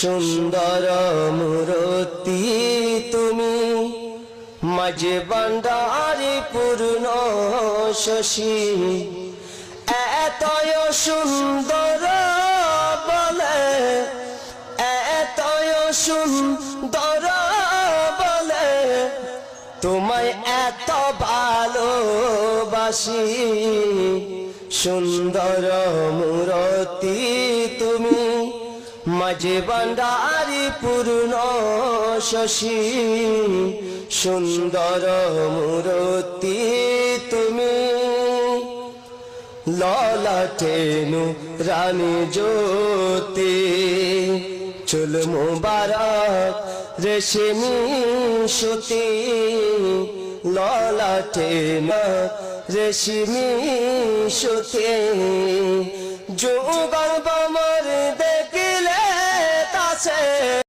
সুন্দর মূরতি তুমি। মাঝে বান্ডারি পূর্ণ শশী। এতয় সুন্দর বলে এতয় সুন্দর বলে। তোমায় এত ভালোবাসি। সুন্দর মূরতি মাঝে বান্ডারি পূর্ণ শশী, সুন্দর মূরতি তুমি। ললাটেনু রানী জ্যোতি, চুল মুবারক রেশমি সুতি। ললাটেনু রেশমি সুতি। যুগল বমর say